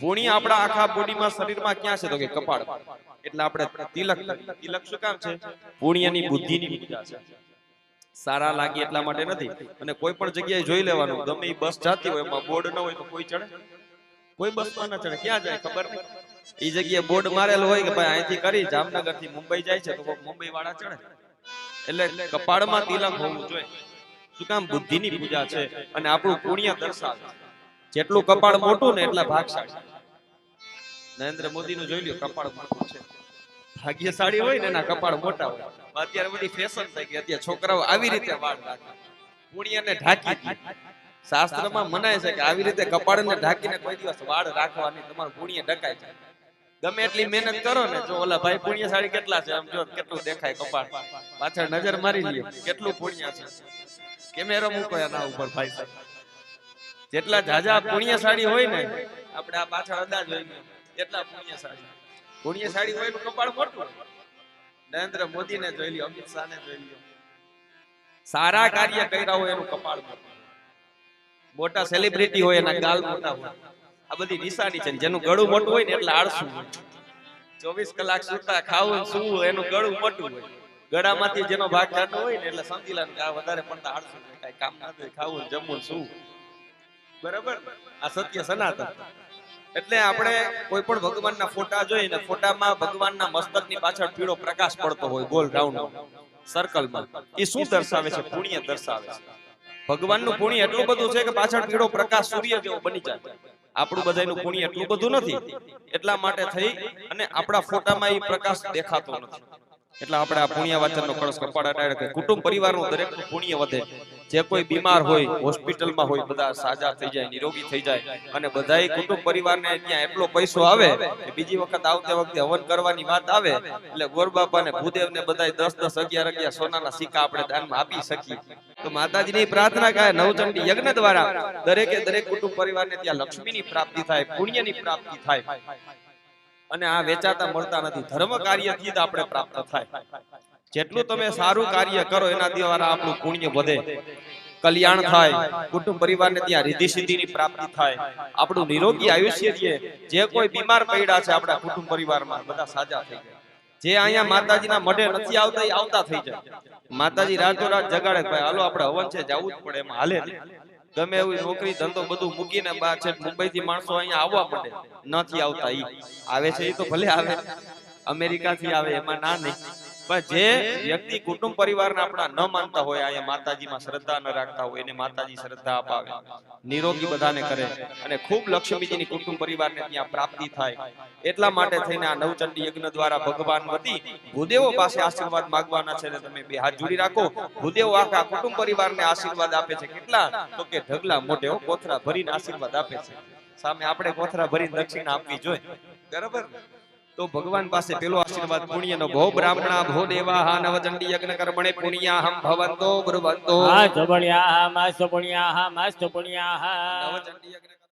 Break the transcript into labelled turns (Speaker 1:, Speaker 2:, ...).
Speaker 1: પુણ્ય આપણા આખા બોડીમાં શરીરમાં ક્યાં છે તો કે કપાળ. એટલે આપણે તિલક તિલક શું કામ છે? પુણ્યની બુદ્ધિની પૂજા છે. સારા લાગે એટલા માટે નથી. અને કોઈ પણ જગ્યાએ જોઈ લેવાનું. ગમે બસ જાતી હોય, એમાં બોર્ડ ન હોય તો કોઈ ચડે. કોઈ બસમાં ના ચડે. ક્યાં જાય ખબર એ જગ્યાએ બોર્ડ મારેલું હોય કે ભાઈ અહીંથી કરી જામનગરથી મુંબઈ જાય છે તો મુંબઈ વાળા ચડે. એટલે કપાળમાં તિલક હોવું જોઈએ. શું કામ? બુદ્ધિની પૂજા છે. અને આપણું પુણ્ય દર્શાવે. જેટલું કપાળ મોટું ને એટલા ભાગશાળી. નરેન્દ્ર મોદી નું જોઈ લ્યો, કપાળ મોટું છે. ભાગ્યશાળી હોય ને એના કપાળ મોટા હોય. અત્યારે બધી ફેશન થઈ ગઈ. અત્યારે છોકરાઓ આવી રીતે વાળ રાખે. પુણ્યને ઢાંકી શાસ્ત્રમાં મનાય છે કે આવી રીતે કપાળને ઢાંકીને કોઈ દિવસ વાળ રાખવાની તમારું પુણ્ય ઢકાય છે ગમે એટલી મહેનત કરો ને, જો ઓલા ભાઈ પુણ્યશાળી કેટલા છે, આમ જો કેટલું દેખાય કપાળ. પાછળ નજર મારી લ્યો, કેટલું પુણ્ય છે. કેમેરો મૂકો એના ઉપર ભાઈ સાહેબ. જેટલા જાજા પુણ્યશાળી હોય ને, આપણે આ પાછળ અંદાજ હોય ને સાડી પુણ્ય સાડી હોય એનું કપાળ મોટું. નરેન્દ્ર મોદીને જોઈ લ્યો અમિત શાહને જોઈ લ્યો. સારા કાર્ય કર્યા હોય એનું કપાળ મોટું મોટા સેલિબ્રિટી હોય એના ગાલ મોટા હોય. આ બધી નિશાની છે જેનું ગળું મોટું હોય ને એટલે આળસું ચોવીસ કલાક સુતા ખાવું સુવું એનું ગળું મોટું હોય. ગળામાંથી જેનો ભાગ જાતો હોય ને એટલે સમજી લે આ વધારે પડતા આળસુ કઈ કામ ના થાય ખાવું જમવું ને બરાબર? આ સત્ય સનાતન. એટલે આપણે કોઈ પણ ભગવાનના ફોટા જોઈને ફોટામાં ભગવાનના મસ્તકની પાછળ પીળો પ્રકાશ પડતો હોય ગોલ રાઉન્ડ સર્કલમાં. એ શું દર્શાવે છે? પુણ્ય દર્શાવે છે. ભગવાનનું પુણ્ય એટલું બધું છે કે પાછળ પીળો પ્રકાશ સૂર્ય જેવો બની જાય. આપણું બધાયનું પુણ્ય એટલું બધું નથી. એટલા માટે થઈ અને આપણા ફોટામાં એ પ્રકાશ દેખાતો નથી. એટલે આપણે આ પુણ્ય વાચનનો કળશ કપાડ કે કુટુંબ પરિવારનું દરેકનું પુણ્ય વધે. જે કોઈ બીમાર હોય હોસ્પિટલમાં હોય બધા સાજા થઈ જાય નિરોગી થઈ જાય. અને બધા કુટુંબ પરિવારને ત્યાં એટલો પૈસો આવે બીજી વખત આવતી વખતે હવન કરવાની વાત આવે. એટલે ગોરબાપા ને ભૂદેવ ને બધા દસ દસ અગિયાર અગિયાર સોનાના સિક્કા આપણે દાનમાં આપી શકીએ. તો માતાજીની પ્રાર્થના કહે નવચંડી યજ્ઞ દ્વારા દરેકે દરેક કુટુંબ પરિવારને ત્યાં લક્ષ્મીની પ્રાપ્તિ થાય પુણ્યની પ્રાપ્તિ થાય. અને આ વેચાતા મળતા નથી ધર્મ કાર્યથી જ આપણે પ્રાપ્ત થાય. જેટલું તમે સારું કાર્ય કરો એના દ્વારા આપણું પુણ્ય વધે. કલ્યાણ થાય કુટુંબ પરિવારને ત્યાં રિદ્ધિ સિદ્ધિની પ્રાપ્તિ થાય. આપણું નિરોગી આયુષ્ય છે જે કોઈ બીમાર પડ્યા છે આપણા કુટુંબ પરિવારમાં બધા સાજા થઈ જાય જે અહીંયા માતાજીના મઢે નથી આવતા એ આવતા થઈ જાય. માતાજી રાતોરાત જગાડે ભાઈ હાલો આપણે હવન છે જવું જ પડે એમાં હાલે ગમે એવી નોકરી ધંધો બધું મૂકીને બહાર છે મુંબઈ થી માણસો અહીંયા આવવા પડે નથી આવતા ઈ. આવે છે એ તો ભલે આવે. અમેરિકા થી આવે એમાં ના નહીં. પણ જે વ્યક્તિ કુટુંબ પરિવારને આપણા ન માનતા હોય, અહીંયા માતાજીમાં શ્રદ્ધા ન રાખતા હોય, એને માતાજી શ્રદ્ધા અપાવે. નિરોગી બધાને કરે. અને ખૂબ લક્ષ્મીજીની કુટુંબ પરિવારને ત્યાં પ્રાપ્તિ થાય. એટલા માટે થઈને આ નવચંડી યજ્ઞ દ્વારા ભગવાન વતી ભૂદેવો પાસે આશીર્વાદ માંગવાના છે ને તમે બે હાથ જોડી રાખો. ભૂદેવો આખા કુટુંબ પરિવારને આશીર્વાદ આપે છે. કેટલા? તો કે ઢગલા મોઢે કોથરા ભરીને આશીર્વાદ આપે છે. સામે આપણે કોથરા ભરીને દક્ષિણા આપવી જોઈએ. બરાબર? તો ભગવાન પાસે પેલો આશીર્વાદ પુણ્યનો ભો બ્રાહ્મણા ભો દેવા હા નવચંડી યજ્ઞ કર્મણે પુણ્યાહમ ભવંતો બ્રુવંતો
Speaker 2: મસ્ત પુણ્યા માસ્ત પુણ્યા માસ્ત પુણ્યા
Speaker 1: નવચંડી યજ્ઞ